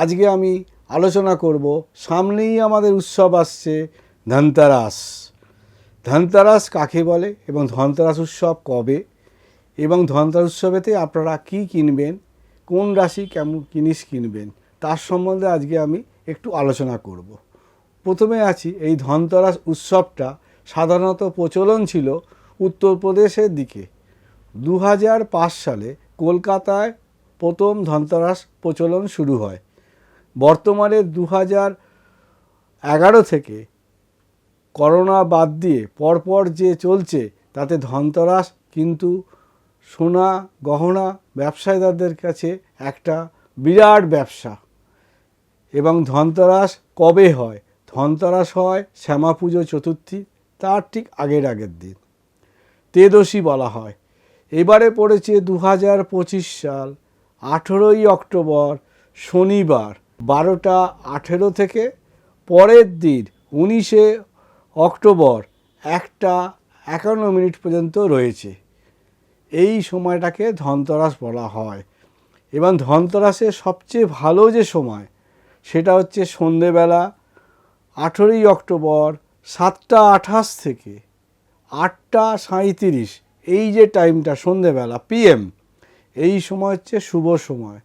আজকে আমি আলোচনা করব, সামনেই আমাদের উৎসব আসছে ধনতেরাস। ধনতেরাস কাকে বলে এবং ধনতেরাস উৎসব কবে? এবং ধনতেরাস উৎসবেতে আপনারা কি কিনবেন? কোন রাশি কেমন জিনিস কিনবেন? তার সম্বন্ধে আজকে আমি একটু আলোচনা করব। প্রথমে আছি এই ধনতেরাস উৎসবটা সাধারণত প্রচলন ছিল উত্তরপ্রদেশের দিকে। দু সালে কলকাতায় প্রথম ধনতেরাস প্রচলন শুরু হয়। বর্তমানে দু হাজার এগারো থেকে করোনা বাদ দিয়ে পরপর যে চলছে, তাতে ধনতরাস কিন্তু সোনা গহনা ব্যবসায়ীদের কাছে একটা বিরাট ব্যবসা। এবং ধনতরাস কবে হয়? ধনতরাস হয় শ্যামা পুজো চতুর্থী, তার ঠিক আগের আগের দিন। তেদশী বলা হয়। এবারে পড়েছে দু হাজার পঁচিশ সাল, আঠেরোই অক্টোবর, শনিবার। বারোটা আঠেরো থেকে পরের দিন উনিশে অক্টোবর একটা একান্ন মিনিট পর্যন্ত রয়েছে। এই সময়টাকে ধনতরাস বলা হয়। এবং ধনতরাসের সবচেয়ে ভালো যে সময়, সেটা হচ্ছে সন্ধেবেলা আঠেরোই অক্টোবর সাতটা আঠাশ থেকে আটটা সাঁইত্রিশ, এই যে টাইমটা সন্ধেবেলা পিএম এই সময় হচ্ছে শুভ সময়।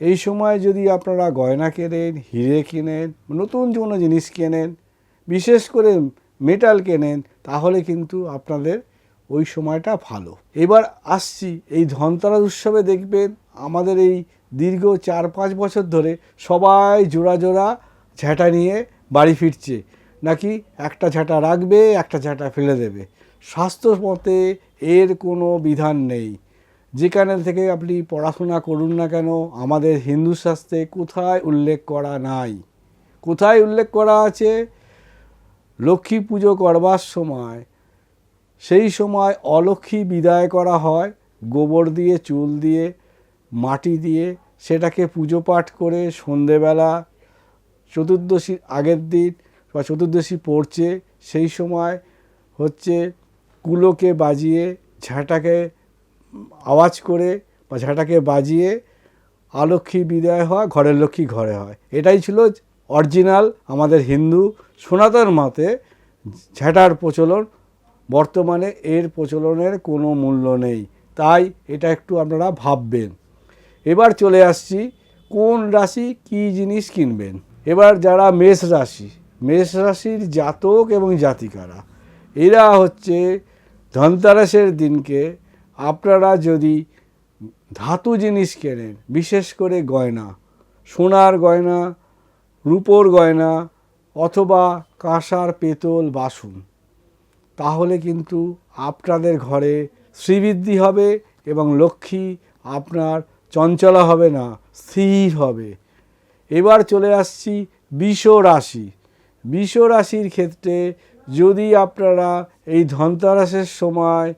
এই সময় যদি আপনারা গয়না কেনেন, হিরে কেনেন, নতুন কোনো জিনিস কেনেন, বিশেষ করে মেটাল কেনেন, তাহলে কিন্তু আপনাদের ওই সময়টা ভালো। এবার আসছি এই ধনতেরাস উৎসবে দেখবেন আমাদের এই দীর্ঘ চার পাঁচ বছর ধরে সবাই জোড়া জোড়া ঝ্যাঁটা নিয়ে বাড়ি ফিরছে। নাকি একটা ঝাঁটা রাখবে, একটা ঝাঁটা ফেলে দেবে। স্বাস্থ্য মতে এর কোনো বিধান নেই। যেখানে থেকে আপনি পড়াশোনা করুন না কেন, আমাদের হিন্দু শাস্ত্রে কোথায় উল্লেখ করা নাই? কোথায় উল্লেখ করা আছে? লক্ষ্মী পুজো করবার সময়, সেই সময় অলক্ষ্মী বিদায় করা হয়, গোবর দিয়ে, চুল দিয়ে, মাটি দিয়ে, সেটাকে পুজো পাঠ করে সন্ধেবেলা চতুর্দশীর আগের দিন বা চতুর্দশী পড়ছে, সেই সময় হচ্ছে কুলোকে বাজিয়ে, ঝাঁটাকে আওয়াজ করে বা ঝাঁটাকে বাজিয়ে অলক্ষ্মী বিদায় হয় ঘরের লক্ষ্মী ঘরে হয়। এটাই ছিল অরিজিনাল আমাদের হিন্দু সনাতন মতে ঝাঁটার প্রচলন। বর্তমানে এর প্রচলনের কোনো মূল্য নেই। তাই এটা একটু আপনারা ভাববেন। এবার চলে আসছি, কোন রাশি কি জিনিস কিনবেন? এবার যারা মেষ রাশি, মেষ রাশির জাতক এবং জাতিকারা, এরা হচ্ছে ধনতেরাসের দিনকে আপনারা যদি ধাতু জিনিস কেনেন, বিশেষ করে গয়না, সোনার গয়না, রূপোর গয়না অথবা কাঁসার পেতল, বাসন, তাহলে কিন্তু আপনাদের ঘরে শ্রীবৃদ্ধি হবে এবং লক্ষ্মী আপনার চঞ্চলা হবে না, স্থির হবে। এবার চলে আসছি বিষ রাশি। বিষ রাশির ক্ষেত্রে যদি আপনারা এই ধনতেরাসের সময়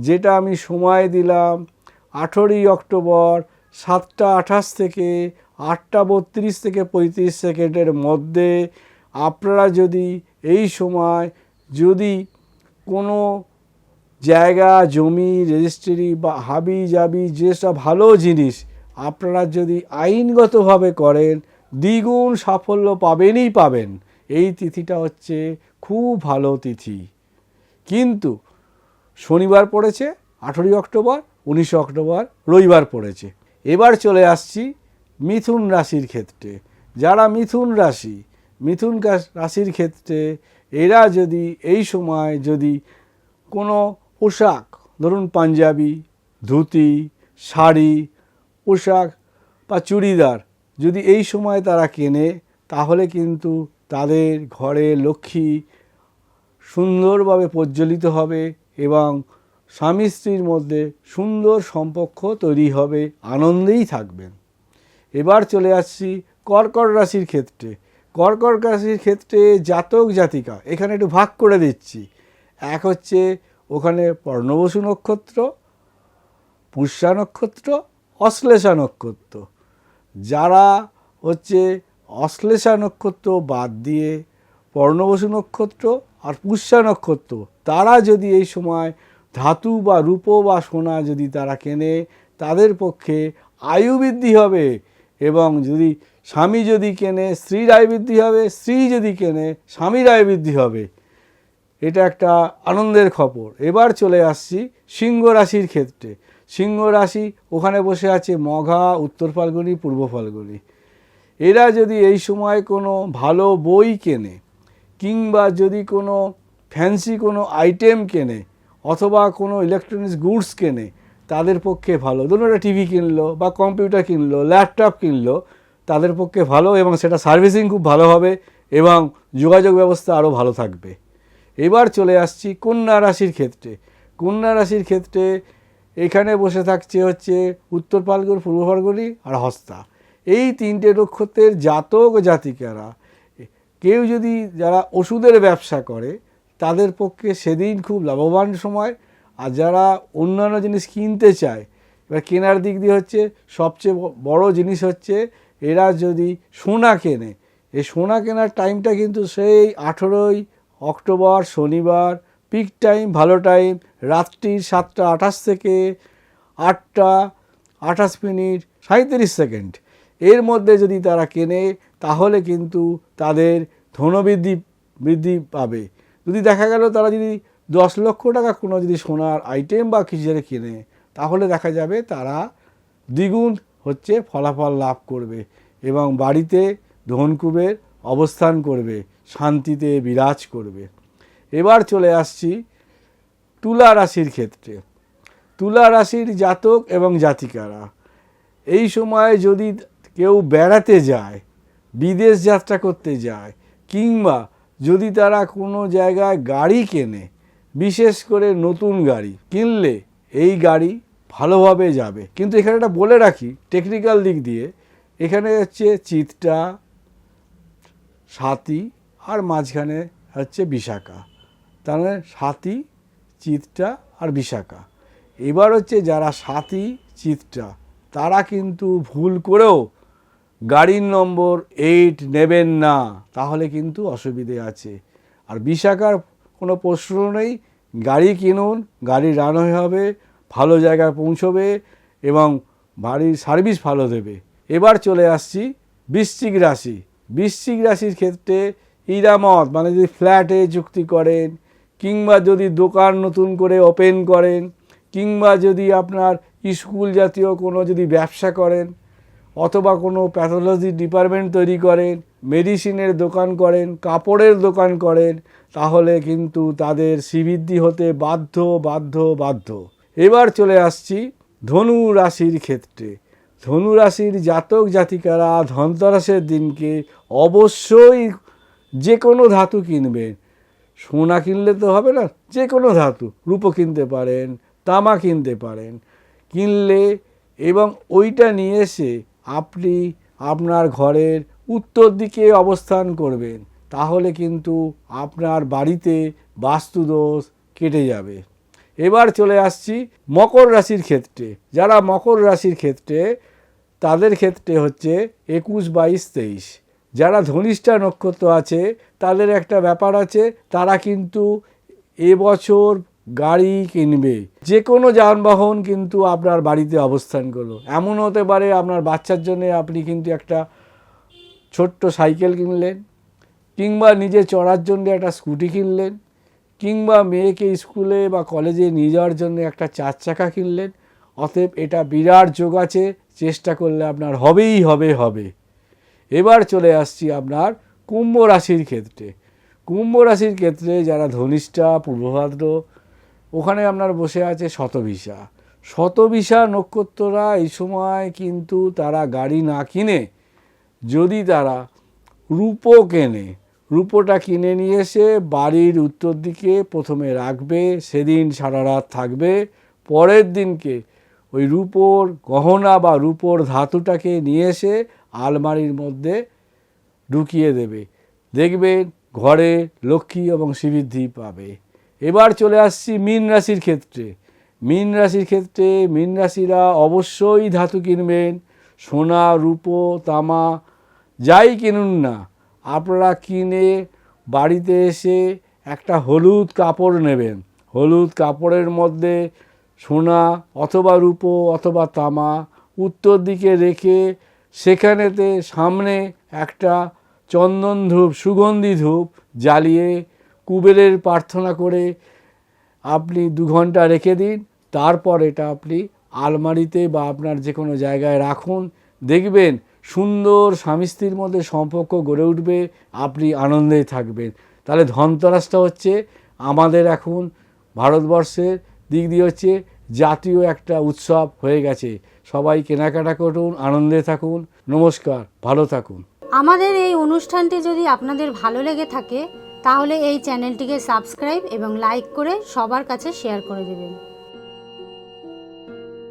যেটা আমি সময় দিলাম আঠেরোই অক্টোবর সাতটা আঠাশ থেকে আটটা বত্রিশ থেকে পঁয়ত্রিশ সেকেন্ডের মধ্যে আপনারা যদি এই সময় যদি কোনো জায়গা, জমি রেজিস্ট্রি বা হাবি জাবি যেসব ভালো জিনিস আপনারা যদি আইনগতভাবে করেন, দ্বিগুণ সাফল্য পাবেনই পাবেন। এই তিথিটা হচ্ছে খুব ভালো তিথি। কিন্তু শনিবার পড়েছে, আঠেরোই অক্টোবর, উনিশে অক্টোবর, রবিবার পড়েছে। এবার চলে আসছি মিথুন রাশির ক্ষেত্রে। যারা মিথুন রাশি, মিথুন রাশির ক্ষেত্রে এরা যদি এই সময় যদি কোনো পোশাক, ধরুন পাঞ্জাবি, ধুতি, শাড়ি, পোশাক বা চুড়িদার যদি এই সময় তারা কেনে, তাহলে কিন্তু তাদের ঘরে লক্ষ্মী সুন্দরভাবে প্রজ্বলিত হবে এবং স্বামী স্ত্রীর মধ্যে সুন্দর সম্পর্ক তৈরি হবে, আনন্দেই থাকবেন। এবার চলে আসছি কর্কট রাশির ক্ষেত্রে। কর্কট রাশির ক্ষেত্রে জাতক, জাতিকা, এখানে একটু ভাগ করে দিচ্ছি। এক হচ্ছে ওখানে পর্ণবসু নক্ষত্র, পুষ্যা নক্ষত্র, অশ্লেষা নক্ষত্র। যারা হচ্ছে অশ্লেষা নক্ষত্র বাদ দিয়ে পর্ণবসু নক্ষত্র আর পুষ্যা নক্ষত্র, তারা যদি এই সময় ধাতু বা রূপো বা সোনা যদি তারা কেনে, তাদের পক্ষে আয়ু বৃদ্ধি হবে এবং যদি স্বামী যদি কেনে, স্ত্রীর আয় বৃদ্ধি হবে, স্ত্রী যদি কেনে, স্বামীর আয় বৃদ্ধি হবে। এটা একটা আনন্দের খবর। এবার চলে আসছি সিংহ রাশির ক্ষেত্রে। সিংহ রাশি ওখানে বসে আছে মঘা, উত্তর ফাল্গুনি, পূর্ব ফাল্গুনি। এরা যদি এই সময় কোনো ভালো বই কেনে কিংবা যদি কোনো ফ্যান্সি কোনো আইটেম কেনে অথবা কোনো ইলেকট্রনিক্স গুডস কেনে, তাদের পক্ষে ভালো। ধরুন একটা টিভি কিনলো বা কম্পিউটার কিনলো ল্যাপটপ কিনলো, তাদের পক্ষে ভালো এবং সেটা সার্ভিসিং খুব ভালো হবে এবং যোগাযোগ ব্যবস্থা আরও ভালো থাকবে। এবার চলে আসছি কন্যা রাশির ক্ষেত্রে। কন্যা রাশির ক্ষেত্রে এখানে বসে থাকছে হচ্ছে উত্তর ফাল্গুন পূর্ব ফাল্গুনি আর হস্তা। এই তিনটে নক্ষত্রের জাতক জাতিকারা কেউ যদি যারা ওষুধের ব্যবসা করে, তাদের পক্ষে সেদিন খুব লাভবান সময়। আর যারা অন্যান্য জিনিস কিনতে চায়, এবার কেনার দিক দিয়ে হচ্ছে সবচেয়ে বড় জিনিস হচ্ছে এরা যদি সোনা কেনে, এই সোনা কেনার টাইমটা কিন্তু সেই আঠেরোই অক্টোবর শনিবার পিক টাইম ভালো টাইম রাত্রির সাতটা আঠাশ থেকে আটটা আঠাশ মিনিট সাঁত্রিশ সেকেন্ড এর মধ্যে যদি তারা কেনে তাহলে কিন্তু তাদের ধনবৃদ্ধি বৃদ্ধি পাবে। যদি দেখা গেল তারা যদি দশ লক্ষ টাকা কোনো যদি সোনার আইটেম বা কিছু কেনে, তাহলে দেখা যাবে তারা দ্বিগুণ হচ্ছে ফলাফল লাভ করবে এবং বাড়িতে ধনকুবের অবস্থান করবে, শান্তিতে বিরাজ করবে। এবার চলে আসছি তুলা রাশির ক্ষেত্রে। তুলা রাশির জাতক এবং জাতিকারা, এই সময় যদি কেউ বেড়াতে যায় বিদেশ যাত্রা করতে যায়, কিংবা যদি তারা কোনো জায়গায় গাড়ি কেনে, বিশেষ করে নতুন গাড়ি কিনলে এই গাড়ি ভালোভাবে যাবে। কিন্তু এখানে একটা বলে রাখি টেকনিক্যাল দিক দিয়ে, এখানে হচ্ছে চিত্রা, সাথী, আর মাঝখানে হচ্ছে বিশাখা। তার মানে সাথী, চিত্রা, আর বিশাখা। এবার হচ্ছে যারা সাথী, চিত্রা, তারা কিন্তু ভুল করেও গাড়ির নম্বর এইট নেবেন না, তাহলে কিন্তু অসুবিধে আছে। আর বিশাখার কোনো প্রশ্ন নেই, গাড়ি কিনুন, গাড়ি রান হবে, ভালো জায়গায় পৌঁছবে এবং বাড়ির সার্ভিস ভালো দেবে। এবার চলে আসছি বৃশ্চিক রাশি। বৃশ্চিক রাশির ক্ষেত্রে ইরামত মানে যদি ফ্ল্যাটে চুক্তি করেন, কিংবা যদি দোকান নতুন করে ওপেন করেন, কিংবা যদি আপনার স্কুল জাতীয় কোনো যদি ব্যবসা করেন অথবা কোনো প্যাথোলজি ডিপার্টমেন্ট তৈরি করেন মেডিসিনের দোকান করেন, কাপড়ের দোকান করেন, তাহলে কিন্তু তাদের শ্রীবৃদ্ধি হতে বাধ্য বাধ্য বাধ্য। এবার চলে আসছি ধনু রাশির ক্ষেত্রে। ধনু রাশির জাতক জাতিকারা ধনতেরাসের দিনকে অবশ্যই যে কোনো ধাতু কিনবেন। সোনা কিনলে তো হবে না যে কোনো ধাতু, রূপো কিনতে পারেন, তামা কিনতে পারেন। কিনলে এবং ওইটা নিয়ে এসে আপনি আপনার ঘরের উত্তর দিকে অবস্থান করবেন, তাহলে কিন্তু আপনার বাড়িতে বাস্তুদোষ কেটে যাবে। এবার চলে আসছি মকর রাশির ক্ষেত্রে। যারা মকর রাশির ক্ষেত্রে, তাদের ক্ষেত্রে হচ্ছে একুশ বাইশ তেইশ। যারা ধনিষ্ঠা নক্ষত্র আছে, তাদের একটা ব্যাপার আছে, তারা কিন্তু এবছর গাড়ি কিনবে। যে কোনো যানবাহন কিন্তু আপনার বাড়িতে অবস্থান করল। এমন হতে পারে আপনার বাচ্চার জন্য আপনি কিন্তু একটা ছোট্ট সাইকেল কিনলেন, কিংবা নিজে চড়ার জন্য একটা স্কুটি কিনলেন, কিংবা মেয়েকে স্কুলে বা কলেজে নিয়ে যাওয়ার জন্য একটা চার চাকা কিনলেন। অতএব এটা বিরাট যোগ আছে, চেষ্টা করলে আপনার হবেই হবে হবে। এবার চলে আসছি আপনার কুম্ভ রাশির ক্ষেত্রে। কুম্ভ রাশির ক্ষেত্রে যারা ধনিষ্ঠা, পূর্বভাদ্র ওখানে আপনার বসে আছে শতভিসা শতভিসা নক্ষত্ররা এই সময় কিন্তু তারা গাড়ি না কিনে, যদি তারা রূপো কেনে, রূপোটা কিনে নিয়ে এসে বাড়ির উত্তর দিকে প্রথমে রাখবে, সেদিন সারা রাত থাকবে, পরের দিনকে ওই রূপোর গহনা বা রূপোর ধাতুটাকে নিয়ে এসে আলমারির মধ্যে ঢুকিয়ে দেবে। দেখবেন ঘরে লক্ষ্মী এবং শ্রীবৃদ্ধি পাবে। এবার চলে আসছি মীন রাশির ক্ষেত্রে। মীন রাশির ক্ষেত্রে মীন রাশিরা অবশ্যই ধাতু কিনবেন, সোনা, রূপো, তামা, যাই কিনুন না। আপনারা কিনে বাড়িতে এসে একটা হলুদ কাপড় নেবেন। হলুদ কাপড়ের মধ্যে সোনা অথবা রূপো অথবা তামা উত্তর দিকে রেখে সেখানেতে সামনে একটা চন্দন ধূপ, সুগন্ধি ধূপ জ্বালিয়ে কুবেরের প্রার্থনা করে আপনি দু ঘণ্টা রেখে দিন, তারপর এটা আপনি আলমারিতে বা আপনার যে কোনো জায়গায় রাখুন। দেখবেন সুন্দর স্বামী স্ত্রীর মধ্যে সম্পর্ক গড়ে উঠবে, আপনি আনন্দেই থাকবেন। তাহলে ধনতেরাসটা হচ্ছে আমাদের এখন ভারতবর্ষের দিক দিয়ে হচ্ছে জাতীয় একটা উৎসব হয়ে গেছে। সবাই কেনাকাটা করুন, আনন্দে থাকুন। নমস্কার, ভালো থাকুন। আমাদের এই অনুষ্ঠানটি যদি আপনাদের ভালো লেগে থাকে তাহলে এই চ্যানেলটিকে সাবস্ক্রাইব এবং লাইক করে সবার কাছে শেয়ার করে দেবেন।